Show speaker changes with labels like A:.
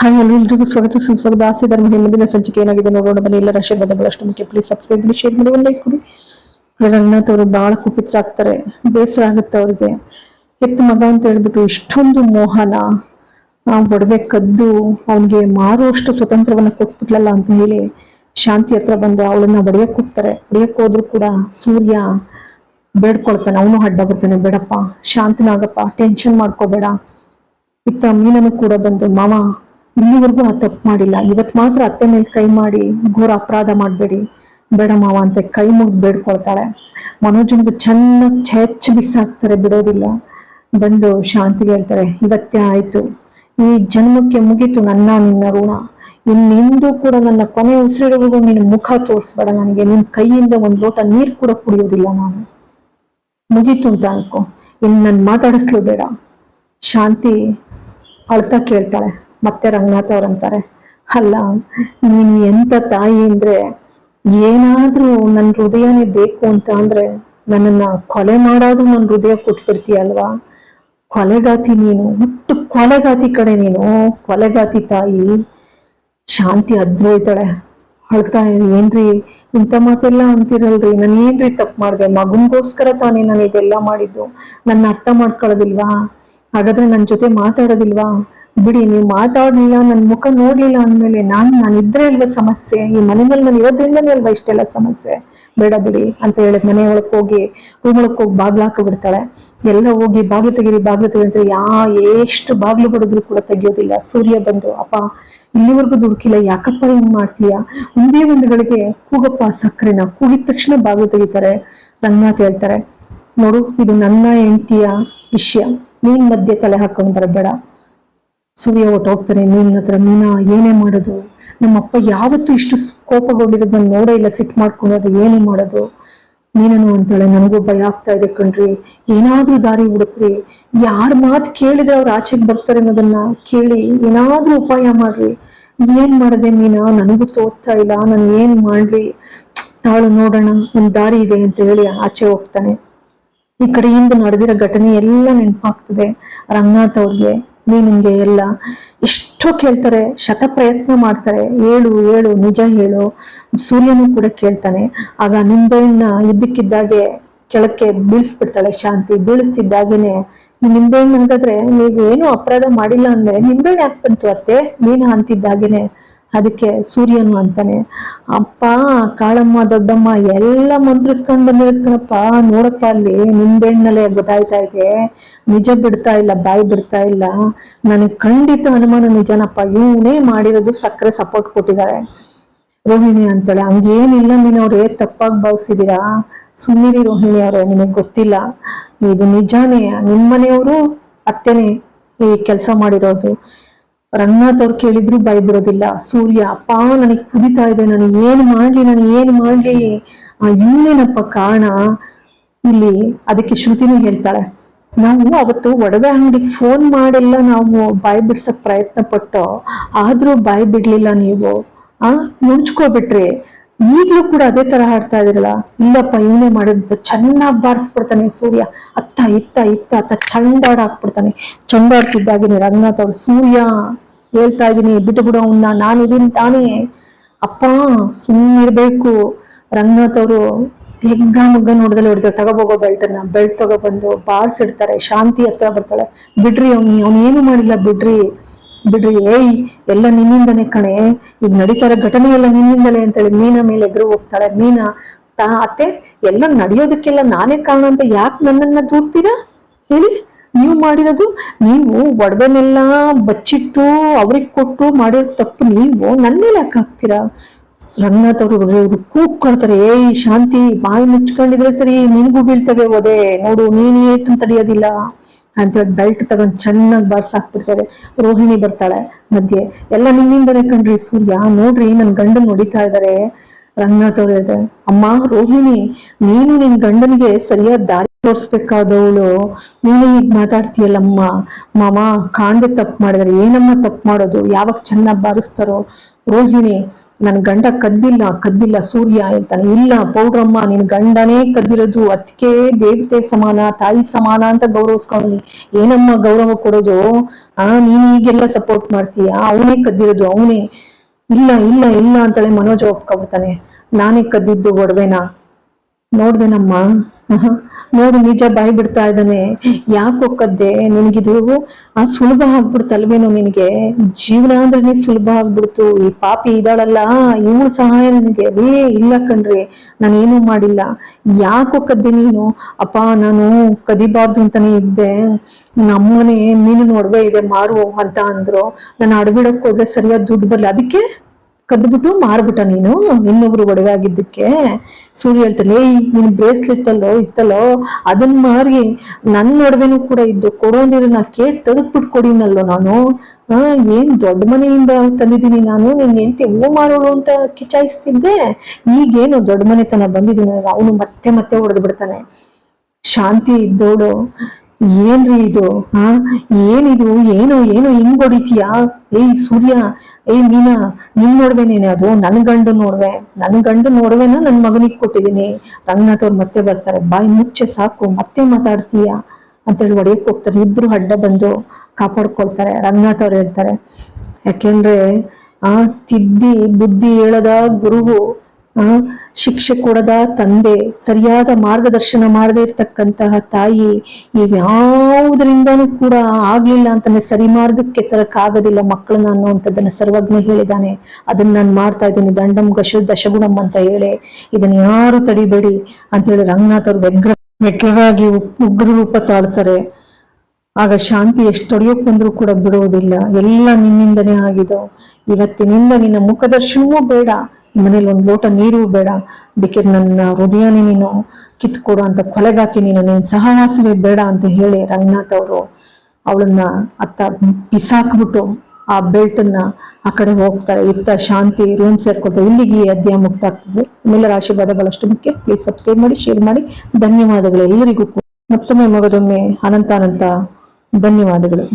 A: Hi hello ಎಲ್ರಿಗೂ ಸ್ವಾಗತ. ಸುಸ್ವಾಗತ. ಆಸೆ, ಧರ್ಮ ಮುಂದಿನ ಸಂಚಿಕೆ ಏನಾಗಿದೆ ನೋಡೋಣ. ಬನ್ನಿ ಎಲ್ಲರ ಆಶೀರ್ವಾದಗಳು ಅಷ್ಟು ಮುಖ್ಯ. ಪ್ಲೀಸ್ ಸಬ್ಸ್ಕ್ರೈಬ್ ಮಾಡಿ ಶೇರ್ ಮಾಡಿ ಲೈಕ್ ಕೊಡಿ. ರಂಗನಾಥ್ ಅವರು ಬಹಳ ಕುಪಿತ್ರ ಆಗ್ತಾರೆ. ಬೇಸರ ಆಗುತ್ತೆ ಅವ್ರಿಗೆ. ಎತ್ತು ಮಗ ಅಂತ ಹೇಳ್ಬಿಟ್ಟು ಇಷ್ಟೊಂದು ಮೋಹನ ಒಡವೆ ಕದ್ದು ಅವನಿಗೆ ಮಾರುವಷ್ಟು ಸ್ವತಂತ್ರವನ್ನ ಕೊಟ್ಬಿಟ್ಲಲ್ಲ ಅಂತ ಹೇಳಿ ಶಾಂತಿ ಹತ್ರ ಬಂದು ಅವಳನ್ನ ಬಡಿಯಕ್ಕೆ ಹೋಗ್ತಾರೆ ಬಡಿಯಕ್ಕೆ ಹೋದ್ರು ಕೂಡ ಸೂರ್ಯ ಬೇಡ್ಕೊಳ್ತಾನೆ. ಅವನು ಅಡ್ಡ ಬರ್ತಾನೆ ಬೇಡಪ್ಪ, ಶಾಂತನಾಗಪ್ಪ ಟೆನ್ಷನ್ ಮಾಡ್ಕೋಬೇಡ. ಇತ್ತ ಮೀನನು ಕೂಡ ಬಂದು, ಮಾವ ಇಲ್ಲಿವರೆಗೂ ಆ ತಪ್ಪು ಮಾಡಿಲ್ಲ. ಇವತ್ ಮಾತ್ರ ಅತ್ತೆ ಮೇಲೆ ಕೈ ಮಾಡಿ ಘೋರ ಅಪರಾಧ ಮಾಡಬೇಡಿ. ಬೇಡ ಮಾವ ಅಂತ ಕೈ ಮುಗ್ದು ಬೇಡ್ಕೊಳ್ತಾಳೆ. ಮನೋಜನ್ಗೆ ಚೆನ್ನಾಗಿ ಚೆಚ್ಚ ಬಿಸಾಕ್ತಾರೆ, ಬಿಡೋದಿಲ್ಲ. ಬಂದು ಶಾಂತಿಗೆ ಹೇಳ್ತಾರೆ, ಇವತ್ತೇ ಆಯ್ತು. ಈ ಜನ್ಮಕ್ಕೆ ಮುಗೀತು ನನ್ನ, ನಿನ್ನ ಋಣ. ಇನ್ನೆಂದೂ ಕೂಡ ನನ್ನ ಕೊನೆ ಉಸಿರಿಗೂ ನಿನ್ನ ಮುಖ ತೋರಿಸ್ಬೇಡ. ನನಗೆ ನಿನ್ನ ಕೈಯಿಂದ ಒಂದು ಲೋಟ ನೀರು ಕೂಡ ಕುಡಿಯೋದಿಲ್ಲ ನಾನು. ಮುಗೀತು ಅಂತ ಅನ್ಕೋ ಇನ್ನು ನನ್ ಮಾತಾಡಿಸ್ಲು ಬೇಡ. ಶಾಂತಿ ಅಳ್ತಾ ಕೇಳ್ತಾಳೆ. ಮತ್ತೆ ರಂಗನಾಥ್ ಅವ್ರಂತಾರೆ ಅಲ್ಲ, ನೀನು ಎಂತ ತಾಯಿ ಅಂದ್ರೆ ಏನಾದ್ರೂ ನನ್ ಹೃದಯನೇ ಬೇಕು ಅಂತ ಅಂದ್ರೆ ನನ್ನನ್ನ ಕೊಲೆ ಮಾಡೋದು ನನ್ ಹೃದಯ ಕೊಟ್ಬಿಡ್ತೀಯಲ್ವಾ ಕೊಲೆಗಾತಿ ನೀನು, ಹುಟ್ಟು ಕೊಲೆಗಾತಿ ಕಡೆ ನೀನು, ಕೊಲೆಗಾತಿ ತಾಯಿ, ಶಾಂತಿ ಅದ್ರೋಯ್ತಾಳೆ ಅಳ್ತಾ ಏನ್ರಿ ಇಂಥ ಮಾತೆಲ್ಲ ಅಂತಿರಲ್ರಿ? ನಾನು ಏನ್ರಿ ತಪ್ಪು ಮಾಡಿದೆ? ಮಗನ್ಗೋಸ್ಕರ ತಾನೇ ನಾನು ಇದೆಲ್ಲ ಮಾಡಿದ್ದು? ನನ್ನ ಅರ್ಥ ಮಾಡ್ಕೊಳ್ಳೋದಿಲ್ವಾ? ಹಾಗಾದ್ರೆ ನನ್ನ ಜೊತೆ ಮಾತಾಡೋದಿಲ್ವಾ? ಬಿಡಿ, ನೀವು ಮಾತಾಡ್ಲಿಲ್ಲ ನನ್ನ ಮುಖ ನೋಡ್ಲಿಲ್ಲ ಅಂದ್ಮೇಲೆ ನಾನು ನಾನು ಇದ್ರೆ ಅಲ್ವಾ ಸಮಸ್ಯೆ? ಈ ಮನೆ ಮೇಲೆ ನಾನು ಇರೋದ್ರಿಂದನೇ ಅಲ್ವಾ ಇಷ್ಟೆಲ್ಲ ಸಮಸ್ಯೆ? ಬೇಡ ಬಿಡಿ ಅಂತ ಹೇಳಿದ್ ಮನೆ ಹೋಗಿ ರೂಮ್ ಒಳಕ್ ಹೋಗಿ ಬಾಗ್ಲು ಹಾಕಿ ಬಿಡ್ತಾಳೆ ಎಲ್ಲ ಹೋಗಿ ಬಾಗ್ಲು ತೆಗೀರಿ ಬಾಗ್ಲು ತೆಗೀರಿ ಯಾ, ಎಷ್ಟು ಬಾಗ್ಲು ಬಡಿದ್ರು ಕೂಡ ತೆಗಿಯೋದಿಲ್ಲ. ಸೂರ್ಯ ಬಂದು, ಅಪ್ಪ, ಇಲ್ಲಿವರೆಗೂ ದುಡುಕಿಲ್ಲ, ಯಾಕಪ್ಪ ಏನ್ ಮಾಡ್ತೀಯ? ಒಂದೇ ಒಂದು ಗಳಿಗೆ, ಕೂಗಪ್ಪ ಸಕ್ಕರೆನ ಕೂಗಿದ ತಕ್ಷಣ ಬಾಗಿಲು ತೆಗಿತಾರೆ. ರಂಗನಾಥ್ ಹೇಳ್ತಾರೆ, ನೋಡು, ಇದು ನನ್ನ ಹೆಂಡತಿಯ ವಿಷಯ. ನೀನ್ ಮಧ್ಯೆ ತಲೆ ಹಾಕೊಂಡು ಬರಬೇಡ. ಸೂರ್ಯ ಹೊಟ್ಟೋಗ್ತಾರೆ ನೀನ್ ಹತ್ರ ಮೀನಾ, ಏನೇ ಮಾಡೋದು. ನಮ್ಮಪ್ಪ ಯಾವತ್ತೂ ಇಷ್ಟು ಕೋಪಗೊಂಡಿರೋದನ್ನ ನೋಡೇ ಇಲ್ಲ, ಸಿಟ್ಟು ಮಾಡ್ಕೊಳೋದು ಏನೇ ಮಾಡೋದು. ನೀನನು ಅಂತಾಳೆ ನನಗೂ ಭಯ ಆಗ್ತಾ ಇದೆ ಕಣ್ರಿ. ಏನಾದ್ರೂ ದಾರಿ ಹುಡುಕ್ರಿ. ಯಾರ ಮಾತು ಕೇಳಿದ್ರೆ ಅವ್ರು ಆಚೆಗೆ ಬರ್ತಾರೆ ಅನ್ನೋದನ್ನ ಕೇಳಿ ಏನಾದ್ರೂ ಉಪಾಯ ಮಾಡ್ರಿ. ಏನ್ ಮಾಡದೆ ನೀನಾ ನನಗೂ ತೋರ್ತಾ ಇಲ್ಲ, ನಾನು ಏನ್ ಮಾಡ್ಲಿ? ತಾಳು ನೋಡೋಣ, ಒಂದ್ ದಾರಿ ಇದೆ ಅಂತ ಹೇಳಿ ಆಚೆ ಹೋಗ್ತಾನೆ. ಈ ಕಡೆಯಿಂದ ನಡೆದಿರೋ ಘಟನೆ ಎಲ್ಲ ನೆನಪಾಗ್ತದೆ. ರಂಗನಾಥ್ ಅವ್ರಿಗೆ. ನೀನಿಂಗೆ ಎಲ್ಲ ಎಷ್ಟೋ ಕೇಳ್ತಾರೆ, ಶತ ಪ್ರಯತ್ನ ಮಾಡ್ತಾರೆ. ಹೇಳು ಹೇಳು, ನಿಜ ಹೇಳು. ಸೂರ್ಯನು ಕೂಡ ಕೇಳ್ತಾನೆ. ಆಗ ನಿಂಬೆಹಣ್ಣ ಇದ್ದಕ್ಕಿದ್ದಾಗೆ ಕೆಳಕ್ಕೆ ಬೀಳಿಸ್ಬಿಡ್ತಾಳೆ ಶಾಂತಿ. ಬೀಳಿಸ್ತಿದ್ದಾಗೇನೆ ನಿಂಬೆಹಣ್ಣು ನೀವು ಏನು ಅಪರಾಧ ಮಾಡಿಲ್ಲ ಅಂದ್ರೆ ನಿಂಬೆಹಣ್ಣು ಯಾಕೆ ಬಂತು ಅತ್ತೆ? ಮೀನ ಅಂತಿದ್ದಾಗೇನೆ. ಅದಕ್ಕೆ ಸೂರ್ಯನು ಅಂತಾನೆ, ಅಪ್ಪ, ಕಾಳಮ್ಮ, ದೊಡ್ಡಮ್ಮ, ಎಲ್ಲ ಮಂತ್ರಿಸ್ಕೊಂಡ್ ಬಂದಿರ್ತಾನಪ್ಪ ನೋಡಪ್ಪ ಅಲ್ಲಿ ನಿಂಬೆಣ್ಣಲ್ಲೇ ಗೊತ್ತಾಯ್ತಾ ಇದೆ. ನಿಜ ಬಿಡ್ತಾ ಇಲ್ಲ, ಬಾಯಿ ಬಿಡ್ತಾ ಇಲ್ಲ. ನನಗೆ ಖಂಡಿತ ಅನುಮಾನ ನಿಜನಪ್ಪ, ಇವನೇ ಮಾಡಿರೋದು ಸಕ್ಕರೆ ಸಪೋರ್ಟ್ ಕೊಟ್ಟಿದ್ದಾರೆ. ರೋಹಿಣಿ ಅಂತಾಳೆ, ಹಂಗೇನಿಲ್ಲ ನೀನವ್ರೆ ತಪ್ಪಾಗಿ ಭಾವಿಸಿದೀರಾ? ಸುಮ್ಮನಿರಿ ರೋಹಿಣಿ ಅವ್ರೆ, ನಿಮಗೆ ಗೊತ್ತಿಲ್ಲ. ಇದು ನಿಜಾನೇ ನಿಮ್ಮನೆಯವರು ಅತ್ತೆನೇ ಈ ಕೆಲಸ ಮಾಡಿರೋದು. ರಂಗನಾಥ್ ಅವ್ರು ಕೇಳಿದ್ರು ಭಯ ಬಿಡೋದಿಲ್ಲ ಸೂರ್ಯ, ಅಪ್ಪ, ನನಗೆ ಕುದಿತಾ ಇದೆ, ನಾನು ಏನ್ ಮಾಡ್ಲಿ, ನಾನು ಏನ್ ಮಾಡ್ಲಿ? ಇವನೇನಪ್ಪ ಕಾರಣ? ಇಲ್ಲಿ ಅದಕ್ಕೆ ಶ್ರುತಿನೂ ಹೇಳ್ತಾಳೆ. ನಾವು ಅವತ್ತು ಒಡವೆ ಅಂಗಡಿಗೆ ಫೋನ್ ಮಾಡೆಲ್ಲ, ನಾವು ಬಾಯಿ ಬಿಡ್ಸಕ್ ಪ್ರಯತ್ನ ಪಟ್ಟು ಆದ್ರೂ ಬಾಯಿ ಬಿಡ್ಲಿಲ್ಲ ನೀವು. ಆ ಮುಚ್ಕೋಬಿಟ್ರಿ ಈಗ್ಲೂ ಕೂಡ ಅದೇ ತರ ಹಾಡ್ತಾ ಇದಿರಲ್ಲ ಇಲ್ಲಪ್ಪ, ಇವನೇ ಮಾಡಿದ್ದು ಚೆನ್ನಾಗಿ ಬಾರಿಸ್ಬಿಡ್ತಾನೆ ಸೂರ್ಯ. ಅತ್ತ, ಇತ್ತ ಇತ್ತ, ಅತ್ತ ಚಂಡಾಡ ಹಾಕ್ಬಿಡ್ತಾನೆ. ಚಂಡಾಡ್ತಿದ್ದಾಗಿನಿ ರಂಗನಾಥ್ ಅವ್ರು. ಸೂರ್ಯ ಹೇಳ್ತಾ ಇದೀನಿ ಬಿಟ್ಟು ಬಿಡೋ ಅವನ್ನ ನಾನು ಇದೀನ್ ತಾನೇ. ಅಪ್ಪ ಸುಮ್ಮನಿರ್ಬೇಕು ರಂಗನಾಥ್ ಅವರು ಹೆಗ್ಗ ಮುಗ್ಗ ನೋಡ್ದಲ್ಲಿ ಹೊಡಿತಾರೆ. ತಗೋಬೋಗೋ ಬೆಲ್ಟ್ ಅನ್ನ. ಬೆಲ್ಟ್ ತಗೋಬಂದು ಬಾರ್ಸಿಡ್ತಾರೆ. ಶಾಂತಿ ಹತ್ರ ಬರ್ತಾಳೆ. ಬಿಡ್ರಿ ಅವ್ನು ಅವ್ನು ಏನು ಮಾಡಿಲ್ಲ ಬಿಡ್ರಿ. ಬಿಡ್ರಿ, ಏಯ್, ಎಲ್ಲ ನಿನ್ನಿಂದನೇ ಕಣೆ. ಈಗ ನಡೀತಾರ ಘಟನೆ ಎಲ್ಲ ನಿನ್ನಿಂದಲೇ ಅಂತೇಳಿ ಮೀನ ಮೇಲೆ ಎದುರು ಹೋಗ್ತಾಳೆ. ಮೀನ, ತಾ, ಅತ್ತೆ, ಎಲ್ಲ ನಡೆಯೋದಕ್ಕೆಲ್ಲ ನಾನೇ ಕಾರಣ ಅಂತ ಯಾಕೆ ನನ್ನನ್ನ ದೂರ್ತೀರಾ? ಹೇಳಿ, ನೀವು ಮಾಡಿರೋದು ನೀವು ಒಡವೆನೆಲ್ಲ ಬಚ್ಚಿಟ್ಟು ಅವ್ರಿಗೆ ಕೊಟ್ಟು ಮಾಡಿರೋ ತಪ್ಪು ನೀವು ನನ್ನ ಮೇಲೆ ಯಾಕೆ ಹಾಕ್ತೀರಾ? ರಂಗನಾಥ್ ಅವರು ಏಯ್, ಶಾಂತಿ, ಬಾಯಿ ಮುಚ್ಕೊಂಡಿದ್ರೆ ಸರಿ ನಿನ್ಗೂ ಬೀಳ್ತವೆ ಓದೆ ನೋಡು ನೀನ್ ಏಟು ತಡೆಯೋದಿಲ್ಲ ಅಂತ ಬೆಲ್ಟ್ ತಗೊಂಡ್ ಚೆನ್ನಾಗಿ ಬಾರ್ಸ್ ಹಾಕ್ಬಿಡ್ತಾರೆ. ರೋಹಿಣಿ ಬರ್ತಾಳೆ ಮಧ್ಯೆ. ಎಲ್ಲ ನಿನ್ನಿಂದನೇ ಕಣ್ರಿ ಸೂರ್ಯ. ನೋಡ್ರಿ ನನ್ ಗಂಡನ್ ಹೊಡಿತಾ ಇದಾರೆ. ರಂಗನಾಥ್ ಅವ್ರು ಅಮ್ಮ, ರೋಹಿಣಿ, ನೀನು ನಿನ್ ಗಂಡನಿಗೆ ಸರಿಯಾದ ದಾರಿ ತೋರ್ಸ್ಬೇಕಾದವಳು. ನೀನು ಈಗ ಮಾತಾಡ್ತೀಯಲ್ಲಮ್ಮ. ಮಾಮ ಕಾಣ್ದೆ ತಪ್ಪು ಮಾಡಿದ್ರೆ. ಏನಮ್ಮ ತಪ್ಪು ಮಾಡೋದು? ಯಾವಾಗ ಚೆನ್ನಾಗಿ ಬಾರಿಸ್ತಾರೋ? ರೋಹಿಣಿ ನನ್ ಗಂಡ ಕದ್ದಿಲ್ಲ ಕದ್ದಿಲ್ಲ ಸೂರ್ಯ ಅಂತಾನೆ. ಇಲ್ಲ, ಪೌಡ್ರಮ್ಮ, ನಿನ್ ಗಂಡನೇ ಕದ್ದಿರೋದು ಅದಕ್ಕೆ ದೇವತೆ ಸಮಾನ, ತಾಯಿ ಸಮಾನ ಅಂತ ಗೌರವಿಸ್ಕೊಳ್ಳಿ ಏನಮ್ಮ ಗೌರವ ಕೊಡೋದು? ಆ, ನೀನ್ ಈಗೆಲ್ಲ ಸಪೋರ್ಟ್ ಮಾಡ್ತೀಯ? ಅವನೇ ಕದ್ದಿರೋದು, ಅವನೇ. ಇಲ್ಲ ಇಲ್ಲ ಇಲ್ಲ ಅಂತೇಳಿ ಮನೋಜ ಒಪ್ಕೊಬಿಡ್ತಾನೆ. ನಾನೇ ಕದ್ದಿದ್ದು ಒಡವೆನ? ನೋಡ್ದೇನಮ್ಮ. ನೋಡು, ನಿಜ ಬಾಯಿ ಬಿಡ್ತಾ ಇದ್ದಾನೆ. ಯಾಕೆ ಒಕ್ಕದ್ದೆ ನಿನಗಿದು ಆ ಸುಲಭ ಆಗ್ಬಿಡ್ತಲ್ವೇನೋ ನಿನಗೆ? ಜೀವನ ಅಂದ್ರೆ ಸುಲಭ ಆಗ್ಬಿಡ್ತು. ಈ ಪಾಪಿ ಇದಾಳಲ್ಲ ಇವಳ ಸಹಾಯ ನನಗೆ? ರೇ ಇಲ್ಲ ಕಣ್ರಿ, ನಾನೇನು ಮಾಡಿಲ್ಲ. ಯಾಕೆ ಒಕ್ಕದ್ದೆ ನೀನು? ಅಪ್ಪ, ನಾನು ಕದಿಬಾರ್ದು ಅಂತಾನೆ ಇದ್ದೆ. ನಮ್ಮನೆ ಮೀನು ಒಡವೆ ಇದೆ ಮಾರು ಅಂತ ಅಂದ್ರು. ನಾನು ಅಡವಿಡಕ್ ಹೋದ್ರೆ ಸರಿಯಾದ ದುಡ್ಡು ಬರಲ್ಲ ಅದಕ್ಕೆ? ಕದ್ಬಿಟ್ಟು ಮಾರ್ಬಿಟ್ಟ ನೀನು. ಇನ್ನೊಬ್ರು ಒಡವೆ ಆಗಿದ್ದಕ್ಕೆ ಸೂರ್ಯ ಹೇಳ್ತಾನೆ ಏಯ್, ನಿನ್ ಬ್ರೇಸ್ಲೆಟ್ ಅಲ್ಲೋ ಇತ್ತಲ್ಲೋ ಅದನ್ನ ಮಾರಿ ನನ್ನ ಒಡವೆನೂ ಕೂಡ ಇದ್ದು ಕೊಡೋಂದಿರ ನಾ ಕೇಳಿ ತೆಗೆದ್ಬಿಟ್ಟು ಕೊಡಿನಲ್ಲೋ ನಾನು? ಆ ಏನ್ ದೊಡ್ಡ ಮನೆಯಿಂದ ತಂದಿದ್ದೀನಿ ನಾನು. ನಿನ್ ಹೆಂಡತಿ ಹೂ ಮಾಡೋಳು ಅಂತ ಕಿಚಾಯಿಸ್ತಿದ್ದೆ ಈಗೇನು ದೊಡ್ಡ ಮನೆತನ ಬಂದಿದ್ದೀನಿ ಅವನು ಮತ್ತೆ ಮತ್ತೆ ಹೊಡೆದ್ಬಿಡ್ತಾನೆ ಶಾಂತಿ ಇದ್ದೋಳು. ಏನ್ರಿ ಇದು? ಹಾ ಏನಿದು? ಏನು ಏನು ಹಿಂಗ್ ಹೊಡಿತೀಯಾ? ಏಯ್ ಸೂರ್ಯ ಏಯ್ ಮೀನಾ, ನಿನ್ ನೋಡ್ವೇನೇನೆ ಅದು? ನನ್ ಗಂಡು ನೋಡ್ವೆ. ನನ್ ಗಂಡು ನೋಡ್ವೆನ ನನ್ ಮಗನಿಗೆ ಕೊಟ್ಟಿದೀನಿ. ರಂಗನಾಥ್ ಅವ್ರು ಮತ್ತೆ ಬರ್ತಾರೆ. ಬಾಯಿ ಮುಚ್ಚೆ ಸಾಕು, ಮತ್ತೆ ಮಾತಾಡ್ತೀಯ? ಅಂತೇಳಿ ಒಡೆಯಕ್ ಹೋಗ್ತಾರೆ. ಇಬ್ರು ಅಡ್ಡ ಬಂದು ಕಾಪಾಡ್ಕೊಳ್ತಾರೆ. ರಂಗನಾಥ್ ಅವ್ರು ಹೇಳ್ತಾರೆ. ಯಾಕೆಂದ್ರೆ, ಆ ತಿದ್ದಿ, ಬುದ್ಧಿ ಹೇಳದ ಗುರುವು ಶಿಕ್ಷೆ ಕೊಡದ ತಂದೆ, ಸರಿಯಾದ ಮಾರ್ಗದರ್ಶನ ಮಾಡದೇ ಇರ್ತಕ್ಕಂತಹ ತಾಯಿ ಇವ್ಯಾವುದರಿಂದನೂ ಕೂಡ ಆಗ್ಲಿಲ್ಲ ಅಂತಾನೆ ಸರಿ ಮಾರ್ಗಕ್ಕೆ ತರಕ್ಕಾಗೋದಿಲ್ಲ ಮಕ್ಕಳನ್ನ ಅನ್ನುವಂಥದ್ದನ್ನ ಸರ್ವಜ್ಞ ಹೇಳಿದಾನೆ. ಅದನ್ನ ನಾನು ಮಾಡ್ತಾ ಇದ್ದೀನಿ, ದಂಡಂ ಗಶ ದಶಗುಣಂ ಅಂತ ಹೇಳಿ. ಇದನ್ನ ಯಾರು ತಡಿಬೇಡಿ ಅಂತ ಹೇಳಿ ರಂಗನಾಥ್ ಅವ್ರು ವ್ಯಗ್ರ ವ್ಯಗ್ರವಾಗಿ ಉಗ್ರ ರೂಪ ತಾಳ್ತಾರೆ. ಆಗ ಶಾಂತಿ ಎಷ್ಟು ಹೊಡೆಯೋಕ್ ಬಂದ್ರು ಕೂಡ ಬಿಡುವುದಿಲ್ಲ ಎಲ್ಲ ನಿನ್ನಿಂದನೇ ಆಗಿದೋ ಇವತ್ತಿನಿಂದ ನಿನ್ನ ಮುಖದರ್ಶನವೂ ಬೇಡ. ಮನೇಲಿ ಒಂದು ಲೋಟ ನೀರು ಬೇಡ. ಬೇಕಿದ್ರೆ ನನ್ನ ಹೃದಯನೇ ನೀನು ಕಿತ್ಕೊಡು ಅಂತ ಕೊಲೆಗಾತಿ ನೀನು. ನಿನ್ ಸಹವಾಸವೇ ಬೇಡ ಅಂತ ಹೇಳಿ ರಂಗನಾಥ್ ಅವರು ಅವಳನ್ನ ಅತ್ತ ಬಿಸಾಕ್ಬಿಟ್ಟು ಆ ಬೆಲ್ಟ್ ಅನ್ನ ಆ ಕಡೆ ಹೋಗ್ತಾರೆ. ಇತ್ತ ಶಾಂತಿ ರೂಮ್ ಸೇರ್ಕೊಳ್ತಾರೆ. ಇಲ್ಲಿಗೆ ಅಧ್ಯಾಯ ಮುಕ್ತ ಆಗ್ತದೆ ನಿಮ್ಮೆಲ್ಲರ ಆಶೀರ್ವಾದಗಳಷ್ಟು ಮುಖ್ಯ. ಪ್ಲೀಸ್ ಸಬ್ಸ್ಕ್ರೈಬ್ ಮಾಡಿ ಶೇರ್ ಮಾಡಿ. ಧನ್ಯವಾದಗಳು. ಎಲ್ಲರಿಗೂ ಮತ್ತೊಮ್ಮೆ ಮಗದೊಮ್ಮೆ ಅನಂತ ಅನಂತ ಧನ್ಯವಾದಗಳು.